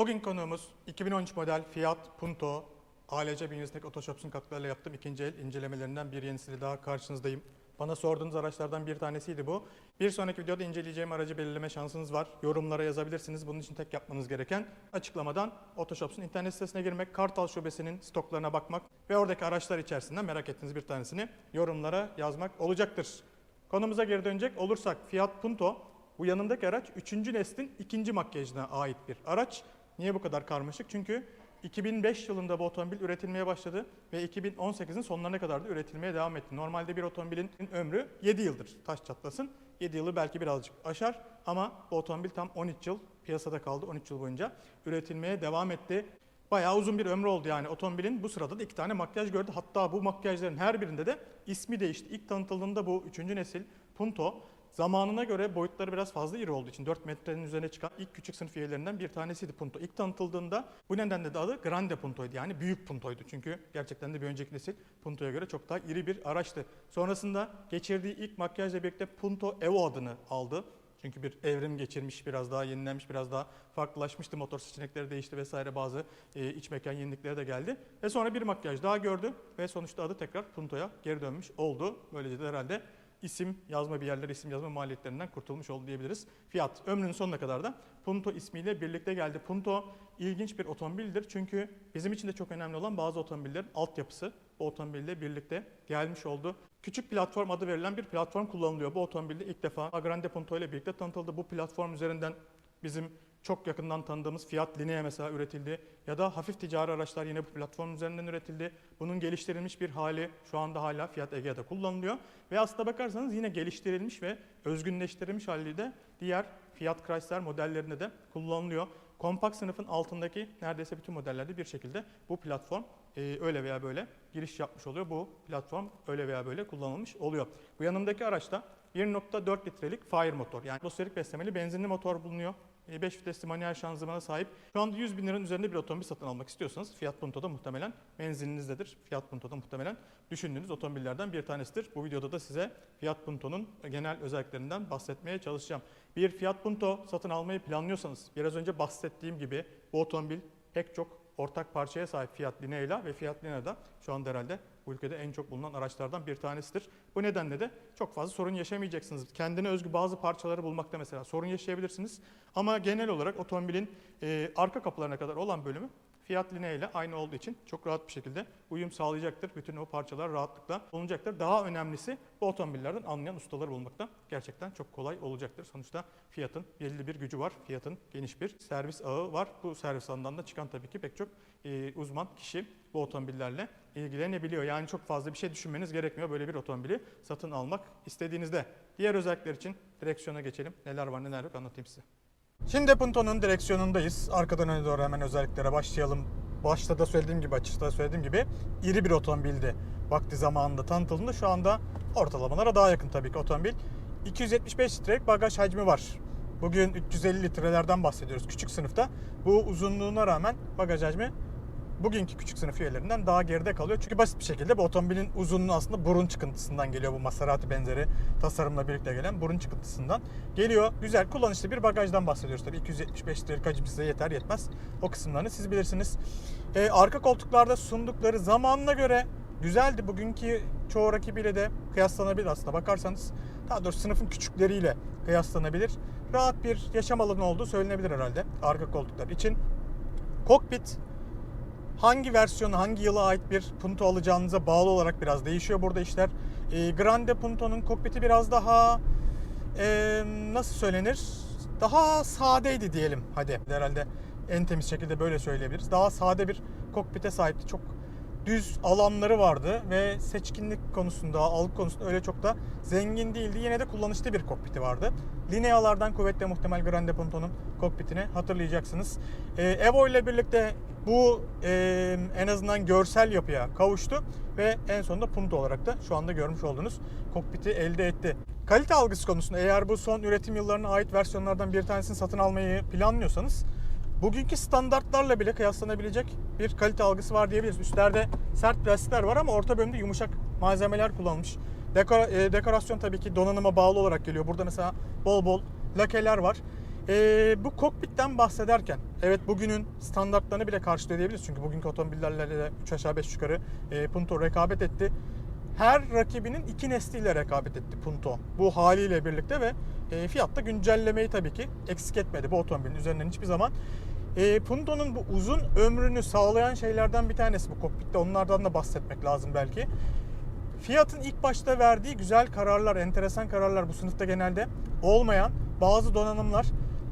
Bugün konuğumuz 2013 model Fiat Punto ALC bünyesindeki Otoshops'un katkılarıyla yaptığım ikinci el incelemelerinden bir yenisiyle daha karşınızdayım. Bana sorduğunuz araçlardan bir tanesiydi bu. Bir sonraki videoda inceleyeceğim aracı belirleme şansınız var. Yorumlara yazabilirsiniz. Bunun için tek yapmanız gereken açıklamadan Otoshops'un internet sitesine girmek, Kartal Şubesi'nin stoklarına bakmak ve oradaki araçlar içerisinden merak ettiğiniz bir tanesini yorumlara yazmak olacaktır. Konumuza geri dönecek olursak Fiat Punto bu yanındaki araç 3. neslin ikinci makyajına ait bir araç. Niye bu kadar karmaşık? Çünkü 2005 yılında bu otomobil üretilmeye başladı ve 2018'in sonlarına kadar da üretilmeye devam etti. Normalde bir otomobilin ömrü 7 yıldır taş çatlasın. 7 yılı belki birazcık aşar ama bu otomobil tam 13 yıl piyasada kaldı. 13 yıl boyunca üretilmeye devam etti. Bayağı uzun bir ömrü oldu yani otomobilin bu sırada da iki tane makyaj gördü. Hatta bu makyajların her birinde de ismi değişti. İlk tanıtıldığında bu 3. nesil Punto zamanına göre boyutları biraz fazla iri olduğu için 4 metrenin üzerine çıkan ilk küçük sınıf üyelerinden bir tanesiydi Punto. İlk tanıtıldığında bu nedenle de adı Grande Punto'ydu yani büyük Punto'ydu. Çünkü gerçekten de bir önceki nesil Punto'ya göre çok daha iri bir araçtı. Sonrasında geçirdiği ilk makyajla birlikte Punto Evo adını aldı. Çünkü bir evrim geçirmiş, biraz daha yenilenmiş, biraz daha farklılaşmıştı. Motor seçenekleri değişti vesaire bazı e, iç mekan yenilikleri de geldi. Ve sonra bir makyaj daha gördü ve sonuçta adı tekrar Punto'ya geri dönmüş oldu. Böylece de herhalde isim yazma bir yerlere isim yazma maliyetlerinden kurtulmuş oldu diyebiliriz. Fiyat ömrünün sonuna kadar da Punto ismiyle birlikte geldi. Punto ilginç bir otomobildir çünkü bizim için de çok önemli olan bazı otomobillerin altyapısı bu otomobille birlikte gelmiş oldu. Küçük platform adı verilen bir platform kullanılıyor. Bu otomobilde ilk defa Grande Punto ile birlikte tanıtıldı. Bu platform üzerinden bizim çok yakından tanıdığımız Fiat Linea mesela üretildi ya da hafif ticari araçlar yine bu platform üzerinden üretildi. Bunun geliştirilmiş bir hali şu anda hala Fiat Egea'da kullanılıyor ve aslında bakarsanız yine geliştirilmiş ve özgünleştirilmiş hali de diğer Fiat Chrysler modellerinde de kullanılıyor. Kompakt sınıfın altındaki neredeyse bütün modellerde bir şekilde bu platform e, öyle veya böyle giriş yapmış oluyor. Bu platform öyle veya böyle kullanılmış oluyor. Bu yanımdaki araçta 1.4 litrelik Fire motor yani atmosferik beslemeli benzinli motor bulunuyor. 5 vitesli manuel şanzımana sahip. Şu anda 100 bin liranın üzerinde bir otomobil satın almak istiyorsanız Fiat Punto'da muhtemelen menzilinizdedir. Fiat Punto'da muhtemelen düşündüğünüz otomobillerden bir tanesidir. Bu videoda da size Fiat Punto'nun genel özelliklerinden bahsetmeye çalışacağım. Bir Fiat Punto satın almayı planlıyorsanız biraz önce bahsettiğim gibi bu otomobil pek çok ortak parçaya sahip Fiat Linea'yla ve Fiat Linea'da şu anda herhalde bu ülkede en çok bulunan araçlardan bir tanesidir. Bu nedenle de çok fazla sorun yaşamayacaksınız. Kendine özgü bazı parçaları bulmakta mesela sorun yaşayabilirsiniz. Ama genel olarak otomobilin e, arka kapılarına kadar olan bölümü Fiat Linea ile aynı olduğu için çok rahat bir şekilde uyum sağlayacaktır. Bütün o parçalar rahatlıkla bulunacaktır. Daha önemlisi bu otomobillerden anlayan ustaları bulmakta gerçekten çok kolay olacaktır. Sonuçta Fiat'ın belli bir gücü var. Fiat'ın geniş bir servis ağı var. Bu servis ağından da çıkan tabii ki pek çok e, uzman kişi bu otomobillerle ilgilenebiliyor. Yani çok fazla bir şey düşünmeniz gerekmiyor böyle bir otomobili satın almak istediğinizde. Diğer özellikler için direksiyona geçelim. Neler var neler yok anlatayım size. Şimdi Punto'nun direksiyonundayız. Arkadan öne doğru hemen özelliklere başlayalım. Başta da söylediğim gibi, açıkta da söylediğim gibi iri bir otomobildi. Vakti zamanında tanıtıldığında şu anda ortalamalara daha yakın tabii ki otomobil. 275 litrelik bagaj hacmi var. Bugün 350 litrelerden bahsediyoruz küçük sınıfta. Bu uzunluğuna rağmen bagaj hacmi bugünkü küçük sınıf üyelerinden daha geride kalıyor. Çünkü basit bir şekilde bu otomobilin uzunluğu aslında burun çıkıntısından geliyor. Bu Maserati benzeri tasarımla birlikte gelen burun çıkıntısından geliyor. Güzel kullanışlı bir bagajdan bahsediyoruz tabii. 275 litrelik hacim size yeter yetmez. O kısımlarını siz bilirsiniz. Ee, arka koltuklarda sundukları zamanına göre güzeldi. Bugünkü çoğu rakibiyle de kıyaslanabilir aslında bakarsanız. Daha doğrusu sınıfın küçükleriyle kıyaslanabilir. Rahat bir yaşam alanı olduğu söylenebilir herhalde arka koltuklar için. Kokpit hangi versiyonu hangi yıla ait bir Punto alacağınıza bağlı olarak biraz değişiyor burada işler. E, Grande Punto'nun kokpiti biraz daha e, nasıl söylenir? Daha sadeydi diyelim hadi. Herhalde en temiz şekilde böyle söyleyebiliriz. Daha sade bir kokpite sahipti. Çok düz alanları vardı ve seçkinlik konusunda, algı konusunda öyle çok da zengin değildi. Yine de kullanışlı bir kokpiti vardı. Linealardan kuvvetle muhtemel Grande Punto'nun kokpitini hatırlayacaksınız. Ee, Evo ile birlikte bu e, en azından görsel yapıya kavuştu ve en sonunda Punto olarak da şu anda görmüş olduğunuz kokpiti elde etti. Kalite algısı konusunda eğer bu son üretim yıllarına ait versiyonlardan bir tanesini satın almayı planlıyorsanız bugünkü standartlarla bile kıyaslanabilecek bir kalite algısı var diyebiliriz. Üstlerde sert plastikler var ama orta bölümde yumuşak malzemeler kullanılmış. Dekora, e, dekorasyon tabii ki donanıma bağlı olarak geliyor. Burada mesela bol bol lakeler var. Ee, bu kokpitten bahsederken, evet bugünün standartlarını bile karşılıyor diyebiliriz. Çünkü bugünkü otomobillerle de 3 aşağı 5 yukarı e, Punto rekabet etti. Her rakibinin iki nesliyle rekabet etti Punto. Bu haliyle birlikte ve e, fiyatta güncellemeyi tabii ki eksik etmedi bu otomobilin üzerinden hiçbir zaman. E, Punto'nun bu uzun ömrünü sağlayan şeylerden bir tanesi bu kokpitte. Onlardan da bahsetmek lazım belki. Fiat'ın ilk başta verdiği güzel kararlar, enteresan kararlar bu sınıfta genelde olmayan bazı donanımlar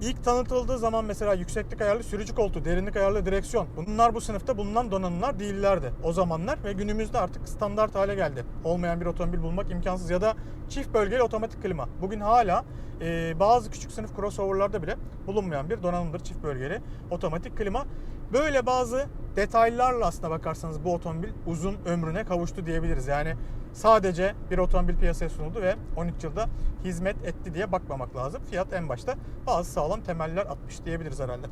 ilk tanıtıldığı zaman mesela yükseklik ayarlı sürücü koltuğu, derinlik ayarlı direksiyon. Bunlar bu sınıfta bulunan donanımlar değillerdi o zamanlar ve günümüzde artık standart hale geldi. Olmayan bir otomobil bulmak imkansız ya da çift bölgeli otomatik klima. Bugün hala e, bazı küçük sınıf crossover'larda bile bulunmayan bir donanımdır çift bölgeli otomatik klima. Böyle bazı detaylarla aslına bakarsanız bu otomobil uzun ömrüne kavuştu diyebiliriz. Yani sadece bir otomobil piyasaya sunuldu ve 13 yılda hizmet etti diye bakmamak lazım. Fiyat en başta bazı sağlam temeller atmış diyebiliriz herhalde.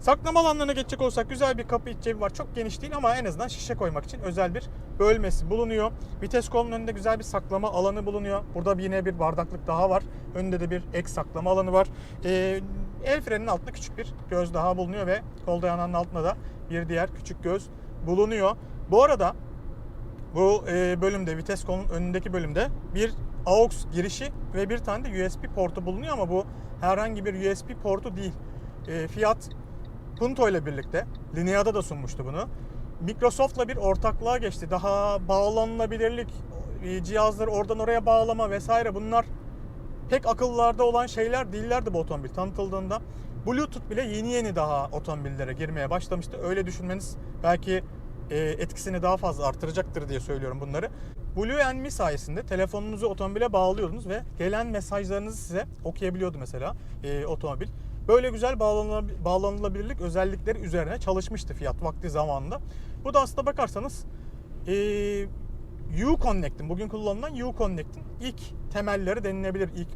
Saklama alanlarına geçecek olsak güzel bir kapı iç cebi var. Çok geniş değil ama en azından şişe koymak için özel bir bölmesi bulunuyor. Vites kolunun önünde güzel bir saklama alanı bulunuyor. Burada yine bir bardaklık daha var. Önünde de bir ek saklama alanı var. Ee, el freninin altında küçük bir göz daha bulunuyor ve kol dayanağının altında da bir diğer küçük göz bulunuyor. Bu arada bu e, bölümde vites kolunun önündeki bölümde bir AUX girişi ve bir tane de USB portu bulunuyor ama bu herhangi bir USB portu değil. E, Fiat Punto ile birlikte Linea'da da sunmuştu bunu. Microsoft'la bir ortaklığa geçti. Daha bağlanılabilirlik, e, cihazları oradan oraya bağlama vesaire bunlar pek akıllarda olan şeyler değillerdi bu otomobil tanıtıldığında. Bluetooth bile yeni yeni daha otomobillere girmeye başlamıştı. Öyle düşünmeniz belki e, etkisini daha fazla artıracaktır diye söylüyorum bunları. Blue Me sayesinde telefonunuzu otomobile bağlıyordunuz ve gelen mesajlarınızı size okuyabiliyordu mesela e, otomobil. Böyle güzel bağlanılabil- bağlanılabilirlik özellikleri üzerine çalışmıştı Fiat vakti zamanında. Bu da aslında bakarsanız e, Uconnect'in bugün kullanılan Uconnect'in ilk temelleri denilebilir. ilk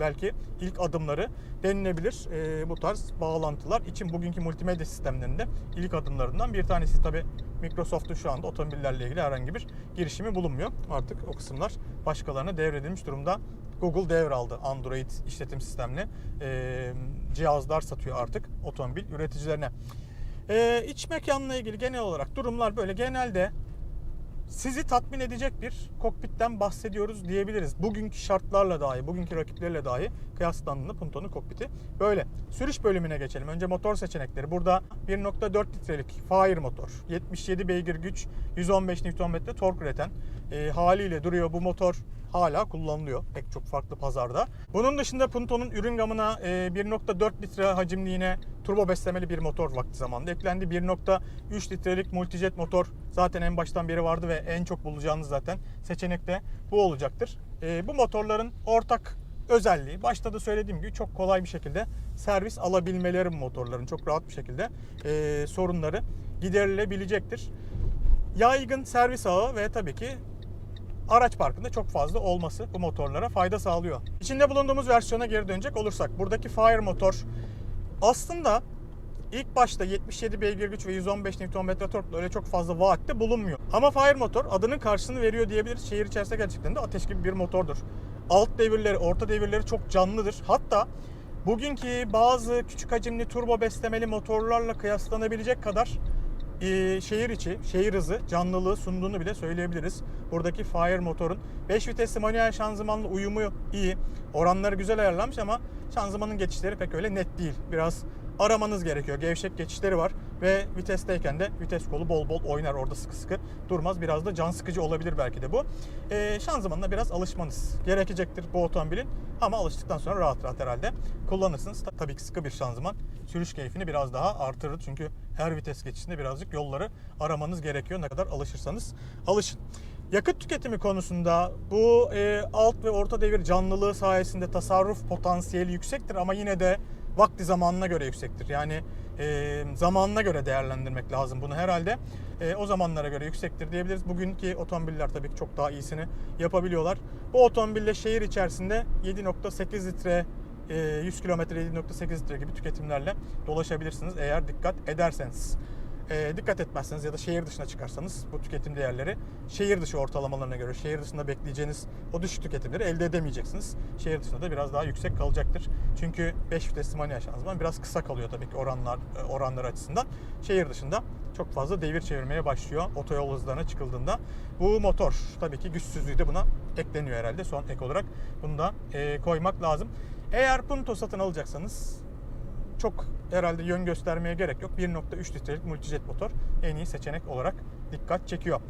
belki, ilk adımları denilebilir. E, bu tarz bağlantılar için bugünkü multimedya sistemlerinde ilk adımlarından bir tanesi. Tabi Microsoft'un şu anda otomobillerle ilgili herhangi bir girişimi bulunmuyor. Artık o kısımlar başkalarına devredilmiş durumda. Google devraldı Android işletim sistemli e, cihazlar satıyor artık otomobil üreticilerine. E, iç mekanla ilgili genel olarak durumlar böyle genelde sizi tatmin edecek bir kokpitten bahsediyoruz diyebiliriz. Bugünkü şartlarla dahi, bugünkü rakiplerle dahi kıyaslandığında Punto'nun kokpiti böyle. Sürüş bölümüne geçelim. Önce motor seçenekleri. Burada 1.4 litrelik Fire motor, 77 beygir güç, 115 Nm tork üreten e, haliyle duruyor bu motor hala kullanılıyor pek çok farklı pazarda. Bunun dışında Punto'nun ürün gamına e, 1.4 litre hacimli yine turbo beslemeli bir motor vakti zamanında eklendi. 1.3 litrelik multijet motor zaten en baştan beri vardı ve en çok bulacağınız zaten seçenek de bu olacaktır. E, bu motorların ortak özelliği başta da söylediğim gibi çok kolay bir şekilde servis alabilmeleri motorların çok rahat bir şekilde e, sorunları giderilebilecektir. Yaygın servis ağı ve tabii ki araç parkında çok fazla olması bu motorlara fayda sağlıyor. İçinde bulunduğumuz versiyona geri dönecek olursak buradaki Fire motor aslında ilk başta 77 beygir güç ve 115 Nm torkla öyle çok fazla vaatte bulunmuyor. Ama Fire motor adının karşılığını veriyor diyebiliriz. Şehir içerisinde gerçekten de ateş gibi bir motordur. Alt devirleri, orta devirleri çok canlıdır. Hatta bugünkü bazı küçük hacimli turbo beslemeli motorlarla kıyaslanabilecek kadar e, şehir içi, şehir hızı, canlılığı sunduğunu bile söyleyebiliriz. Buradaki Fire motorun 5 vitesli manuel şanzımanla uyumu iyi. Oranları güzel ayarlanmış ama şanzımanın geçişleri pek öyle net değil. Biraz aramanız gerekiyor. Gevşek geçişleri var ve vitesteyken de vites kolu bol bol oynar orada sıkı sıkı durmaz. Biraz da can sıkıcı olabilir belki de bu. E, şanzımanına biraz alışmanız gerekecektir bu otomobilin ama alıştıktan sonra rahat rahat herhalde kullanırsınız. Tabii ki sıkı bir şanzıman sürüş keyfini biraz daha artırır çünkü her vites geçişinde birazcık yolları aramanız gerekiyor. Ne kadar alışırsanız alışın. Yakıt tüketimi konusunda bu e, alt ve orta devir canlılığı sayesinde tasarruf potansiyeli yüksektir ama yine de vakti zamanına göre yüksektir. Yani e, zamanına göre değerlendirmek lazım bunu herhalde. E, o zamanlara göre yüksektir diyebiliriz. Bugünkü otomobiller tabii ki çok daha iyisini yapabiliyorlar. Bu otomobille şehir içerisinde 7.8 litre e, 100 kilometre 7.8 litre gibi tüketimlerle dolaşabilirsiniz eğer dikkat ederseniz. E, dikkat etmezseniz ya da şehir dışına çıkarsanız bu tüketim değerleri şehir dışı ortalamalarına göre şehir dışında bekleyeceğiniz o düşük tüketimleri elde edemeyeceksiniz. Şehir dışında da biraz daha yüksek kalacaktır. Çünkü 5 vitesli manuel şanzıman biraz kısa kalıyor tabii ki oranlar e, oranlar açısından. Şehir dışında çok fazla devir çevirmeye başlıyor otoyol hızlarına çıkıldığında. Bu motor tabii ki güçsüzlüğü de buna ekleniyor herhalde son ek olarak. Bunu da e, koymak lazım. Eğer Punto satın alacaksanız çok herhalde yön göstermeye gerek yok. 1.3 litrelik multijet motor en iyi seçenek olarak dikkat çekiyor.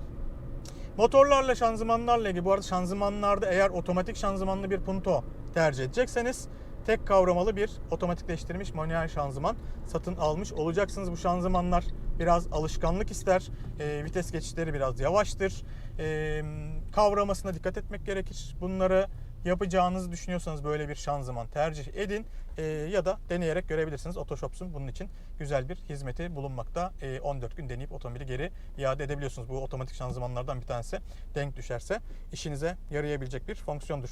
Motorlarla, şanzımanlarla ilgili bu arada şanzımanlarda eğer otomatik şanzımanlı bir Punto tercih edecekseniz tek kavramalı bir otomatikleştirilmiş manuel şanzıman satın almış olacaksınız. Bu şanzımanlar biraz alışkanlık ister. E, vites geçişleri biraz yavaştır. E, kavramasına dikkat etmek gerekir. Bunları yapacağınızı düşünüyorsanız böyle bir şanzıman tercih edin E, ya da deneyerek görebilirsiniz. Otoshops'un bunun için güzel bir hizmeti bulunmakta. E, 14 gün deneyip otomobili geri iade edebiliyorsunuz. Bu otomatik şanzımanlardan bir tanesi denk düşerse işinize yarayabilecek bir fonksiyondur.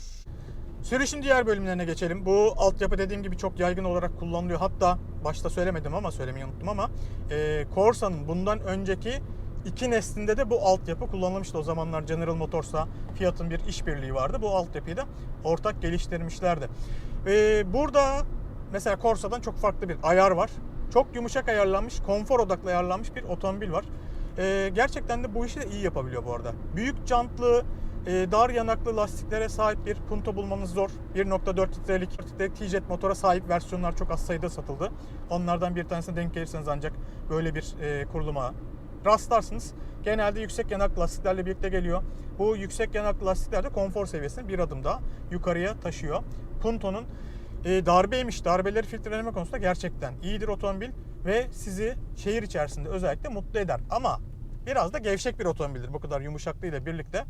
Sürüşün diğer bölümlerine geçelim. Bu altyapı dediğim gibi çok yaygın olarak kullanılıyor. Hatta başta söylemedim ama söylemeyi unuttum ama e, Corsa'nın bundan önceki iki neslinde de bu altyapı kullanılmıştı. O zamanlar General Motors'la Fiat'ın bir işbirliği vardı. Bu altyapıyı da ortak geliştirmişlerdi. E, burada mesela Corsa'dan çok farklı bir ayar var. Çok yumuşak ayarlanmış, konfor odaklı ayarlanmış bir otomobil var. E, gerçekten de bu işi de iyi yapabiliyor bu arada. Büyük jantlı, e, dar yanaklı lastiklere sahip bir Punto bulmanız zor. 1.4 litrelik, 4 litrelik T-Jet motora sahip versiyonlar çok az sayıda satıldı. Onlardan bir tanesine denk gelirseniz ancak böyle bir e, kuruluma rastlarsınız. Genelde yüksek yanaklı lastiklerle birlikte geliyor. Bu yüksek yanaklı lastikler de konfor seviyesini bir adım daha yukarıya taşıyor. Punto'nun e, darbeymiş, darbeleri filtreleme konusunda gerçekten iyidir otomobil ve sizi şehir içerisinde özellikle mutlu eder. Ama biraz da gevşek bir otomobildir bu kadar yumuşaklığıyla birlikte.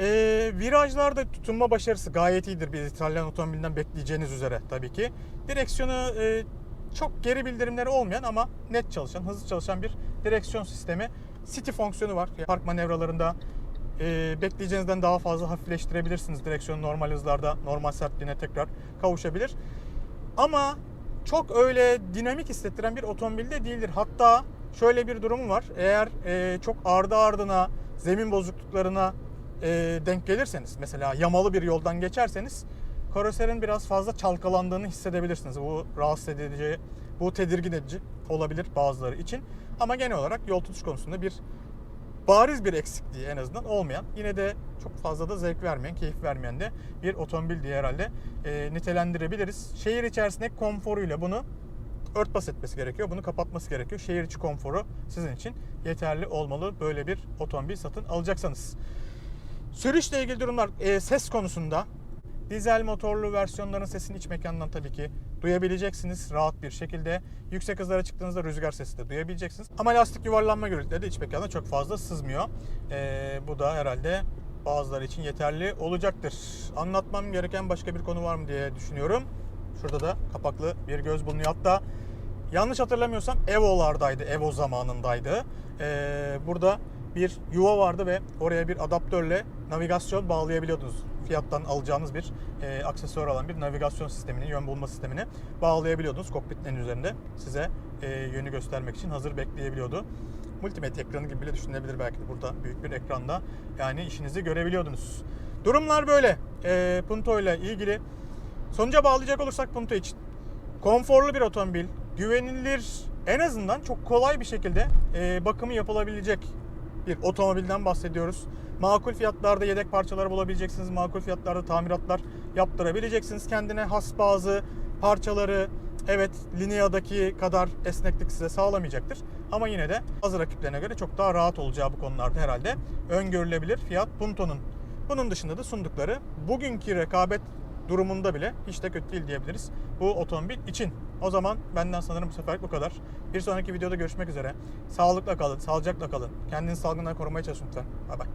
E, virajlarda tutunma başarısı gayet iyidir bir İtalyan otomobilinden bekleyeceğiniz üzere tabii ki. Direksiyonu e, çok geri bildirimleri olmayan ama net çalışan, hızlı çalışan bir direksiyon sistemi. City fonksiyonu var. Park manevralarında e, bekleyeceğinizden daha fazla hafifleştirebilirsiniz. Direksiyon normal hızlarda normal sertliğine tekrar kavuşabilir. Ama çok öyle dinamik hissettiren bir otomobil de değildir. Hatta şöyle bir durum var. Eğer e, çok ardı ardına zemin bozukluklarına e, denk gelirseniz mesela yamalı bir yoldan geçerseniz karoserin biraz fazla çalkalandığını hissedebilirsiniz. Bu rahatsız edici, bu tedirgin edici olabilir bazıları için. Ama genel olarak yol tutuş konusunda bir bariz bir eksikliği en azından olmayan, yine de çok fazla da zevk vermeyen, keyif vermeyen de bir otomobil diye herhalde e, nitelendirebiliriz. Şehir içerisindeki konforuyla bunu örtbas etmesi gerekiyor. Bunu kapatması gerekiyor. Şehir içi konforu sizin için yeterli olmalı böyle bir otomobil satın alacaksanız. Sürüşle ilgili durumlar e, ses konusunda dizel motorlu versiyonların sesini iç mekandan tabii ki duyabileceksiniz rahat bir şekilde. Yüksek hızlara çıktığınızda rüzgar sesi de duyabileceksiniz. Ama lastik yuvarlanma gürültüleri de iç mekanda çok fazla sızmıyor. E, bu da herhalde bazıları için yeterli olacaktır. Anlatmam gereken başka bir konu var mı diye düşünüyorum. Şurada da kapaklı bir göz bulunuyor. Hatta yanlış hatırlamıyorsam Evo'lardaydı, Evo zamanındaydı. Ee, burada bir yuva vardı ve oraya bir adaptörle navigasyon bağlayabiliyordunuz. Fiyattan alacağınız bir e, aksesuar olan bir navigasyon sistemini, yön bulma sistemini bağlayabiliyordunuz. Kokpitlerin üzerinde size e, yönü göstermek için hazır bekleyebiliyordu. Multimedya ekranı gibi bile düşünülebilir belki de burada büyük bir ekranda. Yani işinizi görebiliyordunuz. Durumlar böyle. E, Punto ile ilgili. Sonuca bağlayacak olursak Punto için. Konforlu bir otomobil, güvenilir, en azından çok kolay bir şekilde e, bakımı yapılabilecek bir otomobilden bahsediyoruz. Makul fiyatlarda yedek parçaları bulabileceksiniz. Makul fiyatlarda tamiratlar yaptırabileceksiniz. Kendine has bazı parçaları evet Linea'daki kadar esneklik size sağlamayacaktır. Ama yine de bazı rakiplerine göre çok daha rahat olacağı bu konularda herhalde öngörülebilir fiyat Punto'nun. Bunun dışında da sundukları bugünkü rekabet durumunda bile hiç de kötü değil diyebiliriz bu otomobil için. O zaman benden sanırım bu seferlik bu kadar. Bir sonraki videoda görüşmek üzere. Sağlıkla kalın, sağlıcakla kalın. Kendinizi salgından korumaya çalışın lütfen. Bay bay.